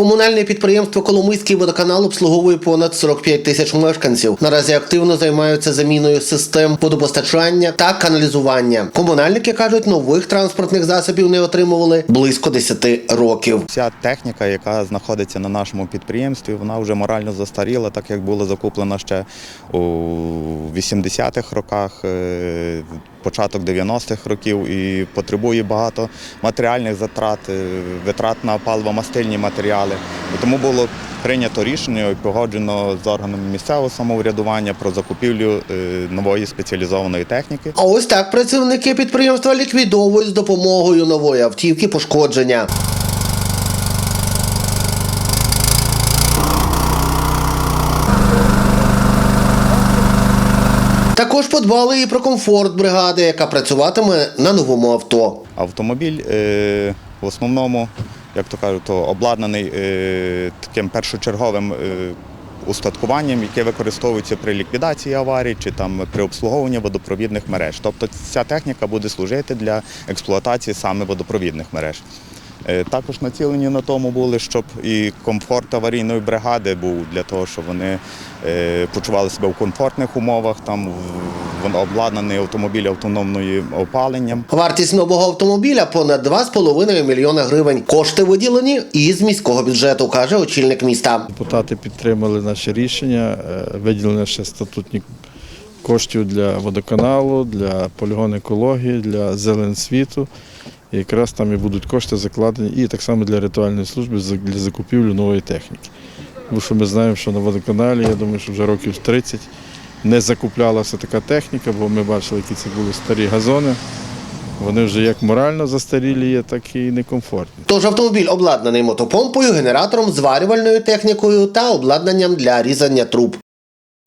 Комунальне підприємство Коломийський водоканал обслуговує понад 45 тисяч мешканців. Наразі активно займаються заміною систем водопостачання та каналізування. Комунальники кажуть, нових транспортних засобів не отримували близько 10 років. Вся техніка, яка знаходиться на нашому підприємстві, вона вже морально застаріла, так як була закуплена ще у 80-х роках, е, початок 90-х років і потребує багато матеріальних затрат, е, витрат на паливо-мастильні матеріали. І тому було прийнято рішення і погоджено з органами місцевого самоврядування про закупівлю е, нової спеціалізованої техніки. А ось так працівники підприємства ліквідовують з допомогою нової автівки пошкодження. Також подбали і про комфорт бригади, яка працюватиме на новому авто. Автомобіль е, в основному, як то кажуть, то обладнаний е, таким першочерговим е, устаткуванням, яке використовується при ліквідації аварій чи там при обслуговуванні водопровідних мереж. Тобто ця техніка буде служити для експлуатації саме водопровідних мереж. Е, Також націлені на тому були, щоб і комфорт аварійної бригади був для того, щоб вони е, почували себе в комфортних умовах. Там в- обладнаний автомобіль автономним опаленням. Вартість нового автомобіля понад 2,5 мільйона гривень. Кошти виділені із міського бюджету, каже очільник міста. Депутати підтримали наше рішення, е, виділення ще статутні коштів для водоканалу, для полігону екології, для зеленсвіту. І якраз там і будуть кошти закладені, і так само для ритуальної служби для закупівлі нової техніки. Тому що ми знаємо, що на водоканалі, я думаю, що вже років 30 не закуплялася така техніка, бо ми бачили, які це були старі газони. Вони вже як морально застарілі є, так і некомфортні. Тож автомобіль обладнаний мотопомпою, генератором, зварювальною технікою та обладнанням для різання труб.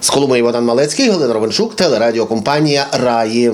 З Коломиї Богдан Малецький, Галина Ровеншук, телерадіокомпанія Раї.